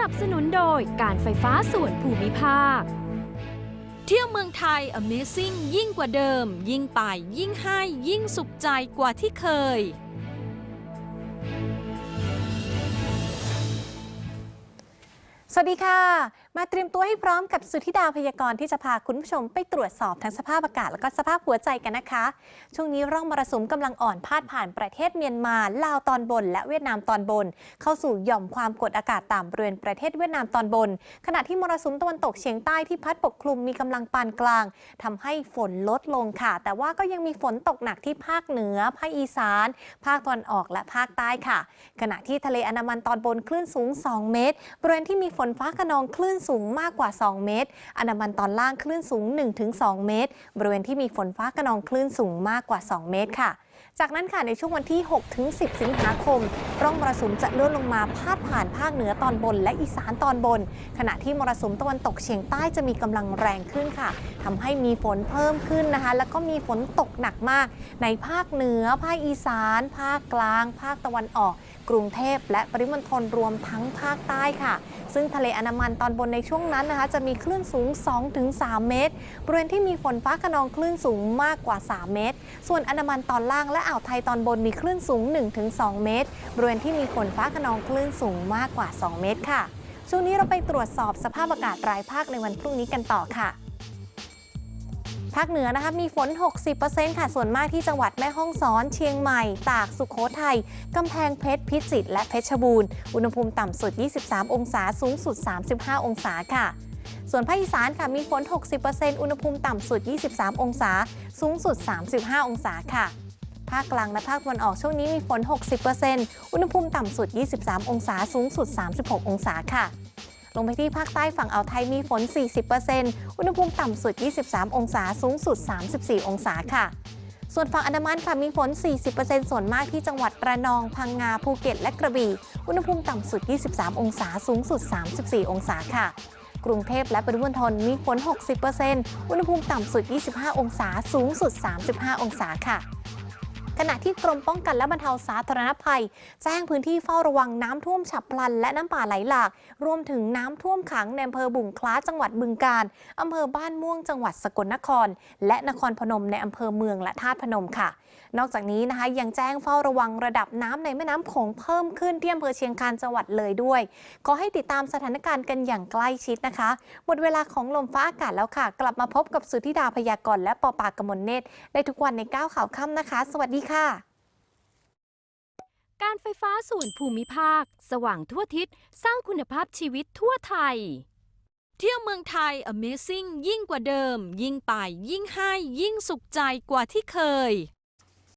นับสนุนโดยการไฟฟ้าส่วนภูมิภาค เที่ยวเมืองไทย Amazing ยิ่งกว่าเดิม ยิ่งไปยิ่งให้ยิ่งสุขใจกว่าที่เคย สวัสดีค่ะ มาเตรียมตัวให้พร้อมกับสุธิดาพยากรณ์ที่จะพาคุณผู้ชมไปตรวจสอบทั้งสภาพอากาศและก็สภาพหัวใจกันนะคะ ช่วงนี้ร่องมรสุมกำลังอ่อนพาดผ่านประเทศเมียนมาลาวตอนบน และเวียดนามตอนบน เข้าสู่หย่อมความกดอากาศต่ำบริเวณประเทศเวียดนามตอนบน ขณะที่มรสุมตะวันตกเฉียงใต้ที่พัดปกคลุมมีกำลังปานกลางทำให้ฝนลดลงค่ะ แต่ว่าก็ยังมีฝนตกหนักที่ภาคเหนือภาคอีสาน ภาคตะวันออกและภาคใต้ค่ะ ขณะที่ทะเลอันดามันตอนบนคลื่นสูง 2 เมตรบริเวณที่มีฝนฟ้าขนองคลื่นสูงมากกว่า 2 เมตร อันดามันตอนล่างคลื่นสูง 1-2 เมตร บริเวณที่มีฝนฟ้าขนองคลื่นสูงมากกว่า 2 เมตรค่ะ จากนั้นค่ะในช่วงวันที่ 6 ถึง 10 สิงหาคม ร่องมรสุมจะเลื่อนลงมาพาดผ่านภาคเหนือตอนบนและอีสานตอนบน ขณะที่มรสุมตะวันตกเฉียงใต้จะมีกำลังแรงขึ้นค่ะทำให้มีฝนเพิ่มขึ้นนะคะ แล้วก็มีฝนตกหนักมาก ในภาคเหนือ ภาคอีสาน ภาคกลาง ภาคตะวันออกกรุงเทพและปริมณฑลรวมทั้งภาคใต้ค่ะ ซึ่งทะเลอันดามันตอนบนในช่วงนั้นนะคะ จะมีคลื่นสูง 2-3 เมตร บริเวณที่มีฝนฟ้าขนองคลื่นสูงมากกว่า 3 เมตร ส่วนอันดามันตอนล่างและอ่าวไทยตอนบนมีคลื่นสูง 1-2 เมตร บริเวณที่มีฝนฟ้าขนองคลื่นสูงมากกว่า 2 เมตรค่ะ ช่วงนี้เราไปตรวจสอบสภาพอากาศรายภาคในวันพรุ่งนี้กันต่อค่ะภาคเหนือนะคะมีฝน 60%ค่ะ ส่วนมากที่จังหวัดแม่ฮ่องสอน เชียงใหม่ ตาก สุโขทัย กำแพงเพชร พิจิตร และเพชรบูรณ์ อุณหภูมิต่ำสุด 23 องศา สูงสุด 35 องศาค่ะ ส่วนภาคอีสานค่ะ มีฝน 60%อุณหภูมิต่ำสุด 23 องศา สูงสุด 35 องศาค่ะ ภาคกลางและภาคตะวันออกช่วงนี้มีฝน 60%อุณหภูมิต่ำสุด 23 องศาสูงสุด 36 องศาค่ะ ลงไปที่ภาคใต้ฝั่งอ่าวไทยมีฝน 40%อุณหภูมิต่ำสุด 23 องศาสูงสุด 34 องศาค่ะส่วนฝั่งอันดามันค่ะมีฝน 40%ส่วนมากที่จังหวัดระนอง พังงา ภูเก็ต และกระบี่ อุณหภูมิต่ำสุด 23 องศา สูงสุด 34 องศาค่ะ กรุงเทพและปริมณฑลมีฝน 60%อุณหภูมิต่ำสุด 25 องศา สูงสุด 35 องศาค่ะ ขณะที่กรมป้องกันและบรรเทาสาธารณภัย แจ้งพื้นที่เฝ้าระวังน้ำท่วมฉับพลัน และน้ำป่าไหลหลาก รวมถึงน้ำท่วมขังในอำเภอบุงคล้าจังหวัดบึงกาฬอำเภอบ้านม่วงจังหวัดสกลนคร และนครพนมในอำเภอเมืองและธาตุพนมค่ะ นอกจากนี้นะคะยังแจ้งเฝ้าระวังระดับน้ำในแม่น้ำโขงเพิ่มขึ้นที่อำเภอเชียงคานจังหวัดเลยด้วยขอให้ติดตามสถานการณ์กันอย่างใกล้ชิดนะคะ หมดเวลาของลมฟ้าอากาศแล้วค่ะ กลับมาพบกับสุธิดาพยากรณ์และปอปากมลเนตรได้ทุกวันในก้าวข่าวค่ำนะคะ สวัสดีค่ะค่ะ การไฟฟ้าส่วนภูมิภาค สว่างทั่วทิศ สร้างคุณภาพชีวิตทั่วไทย เที่ยวเมืองไทย Amazing ยิ่งกว่าเดิม ยิ่งไปยิ่งให้ยิ่งสุขใจกว่าที่เคย